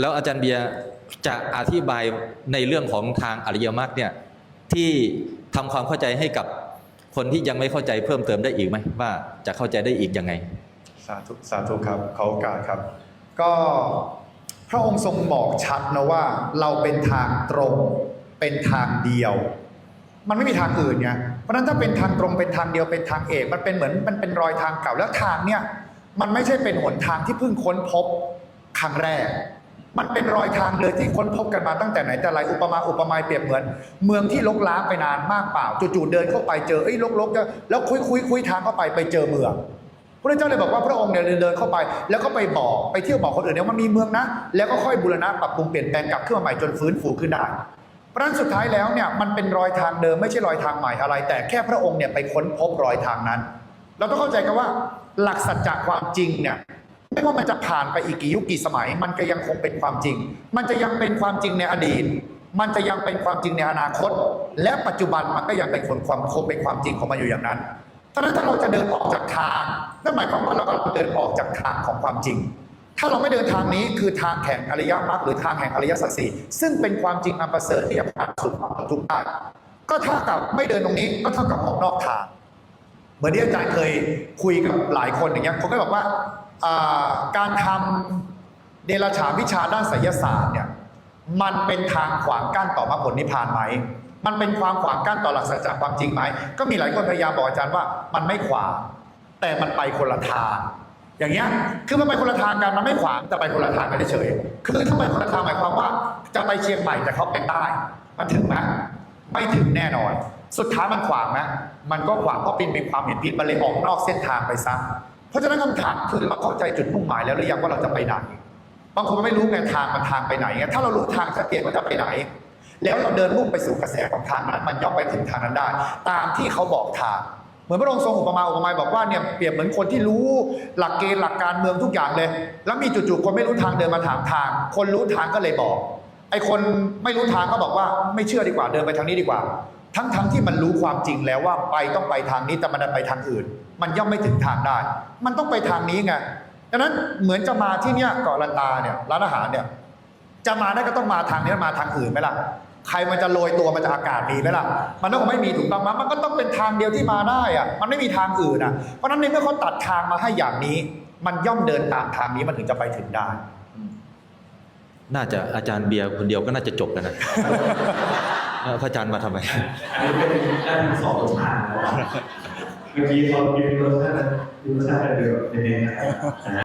แล้วอาจารย์เบียร์จะอธิบายในเรื่องของทางอริยมรรคเนี่ยที่ทำความเข้าใจให้กับคนที่ยังไม่เข้าใจเพิ่มเติมได้อีกไหมว่าจะเข้าใจได้อีกยังไง สาธุสาธุครับขอโอกาสครับ ก็พระองค์ทรงบอกชัดนะว่า เราเป็นทางตรงเป็นทางเดียว มันไม่มีทางอื่นไงเพราะฉะนั้นถ้าเป็นทางตรงเป็นทางเดียวเป็นทางเอก มันเป็นเหมือนมันเป็นรอยทางเก่าแล้วทางเนี่ยมันไม่ใช่เป็นหนทางที่เพิ่งค้นพบครั้งแรก มันเป็นรอยทางเลยที่ค้นพบกันมาตั้งแต่ไหนแต่ไรอุปมาอุปไมยเปรียบเหมือน เมืองที่ลกล้างไปนานมากเปล่าจู่ๆเดินเข้าไปเจอเอ้ยลกๆแล้วคุยคุยคุยทางเข้าไปไปเจอเมืองพระเจ้าเลยบอกว่าพระองค์เนี่ยเดินเข้าไป แล้วก็ไปบอกไปเที่ยวบอกคนอื่นเนี่ยมันมีเมืองนะ แล้วก็ค่อยบูรณะปรับปรุงเปลี่ยนแปลงกลับขึ้นมาใหม่จนฟื้นฟูขึ้นได้เพราะฉะนั้นสุดท้ายแล้วเนี่ยมันเป็นรอยทางเดิมไม่ใช่รอยทางใหม่อะไร แต่แค่พระองค์เนี่ยไปค้นพบรอยทางนั้น เราต้องเข้าใจกันว่า หลักสัจจะความจริงเนี่ย ไม่ว่ามันจะผ่านไปอีกกี่ยุคกี่สมัย มันก็ยังคงเป็นความจริง มันจะยังเป็นความจริงในอดีต มันจะยังเป็นความจริงในอนาคต และปัจจุบันมันก็ยังเป็นคนความคงเป็นความจริงของมันอยู่อย่างนั้นเพรานั้นถ้าเราจะเดินออกจากทางนั่นหมายความว่าเรากำลังเดินออกจากทางของความจริง ถ้าเราไม่เดินทางนี้คือทางแห่งอริยมรรคหรือทางแห่งอริยสัจสี่ซึ่งเป็นความจริงอันประเสริฐที่จะผ่านสู่ความทุกข์ได้ก็เท่ากับไม่เดินตรงนี้ก็เท่ากับออกนอกทาง เหมือนที่อาจารย์เคยคุยกับหลายคนอย่างเงี้ยผมก็บอกว่า การทำเดรัจฉานวิชาด้านไสยศาสตร์เนี่ยมันเป็นทางขวางกั้นต่อมรรคผลนิพพานไหม มันเป็นความขวางกั้นต่อหลักสัจจะความจริงไหม ก็มีหลายคนพยายามบอกอาจารย์ว่า มันไม่ขวาง แต่มันไปคนละทาง อย่างเงี้ย คือมันไปคนละทางกัน มันไม่ขวาง แต่ไปคนละทางกันเฉยคือถ้าไปคนละทางหมายความว่า จะไปเชียงใหม่แต่เขาไปใต้ มันถึงไหมไม่ถึงแน่นอน สุดท้ายมันขวางไหมมันก็ขวางเพราะเป็นเป็นความเห็นผิด มันเลยออกนอกเส้นทางไปซะ เพราะฉะนั้นคำถามคือเราเข้าใจจุดมุ่งหมายแล้วหรือยังว่าเราจะไปไหน บางคนไม่รู้ไงทางมันทางไปไหนไงถ้าเรารู้ทางชัดเจนว่าจะไปไหน แล้วเราเดินมุ่งไปสู่กระแสของทางนั้น มันย่อมไปถึงทางนั้นได้ ตามที่เขาบอกทางเหมือนพระองค์ทรงอุปมาอุปไมยบอกว่าเนี่ยเปรียบเหมือนคนที่รู้หลักเกณฑ์หลักการเมืองทุกอย่างเลย แล้วมีจู่ๆคนไม่รู้ทางเดินมาถามทาง คนรู้ทางก็เลยบอกไอ้คนไม่รู้ทางก็บอกว่าไม่เชื่อดีกว่าเดินไปทางนี้ดีกว่า ทั้งทั้งที่มันรู้ความจริงแล้วว่าไปต้องไปทางนี้แต่มันดันไปทางอื่น มันย่อมไม่ถึงทางได้ มันต้องไปทางนี้ไงดังนั้นเหมือนจะมาที่เนี่ยเกาะลันตาเนี่ยร้านอาหารเนี่ยจะมาได้ก็ต้องมาทางนี้มาทางอื่นไหมล่ะใครมันจะโรยตัวมันจะอากาศมีไหมล่ะ มันต้องไม่มีถูกต้องมมันก็ต้องเป็นทางเดียวที่มาได้อะมันไม่มีทางอื่นอะเพราะนั้นในเมื่อเขาตัดทางมาให้อย่างนี้ มันย่อมเดินตามทางนี้มันถึงจะไปถึงได้น่าจะอาจารย์เบียร์คนเดียวก็น่าจะจบกันนะ พระอาจารย์มาทำไม อันนี้เป็นด้านสองทางแล้วอะเมื่อกี้เขายืนรสชาติยืนรสชาติเดิมเป็นเองนะครับ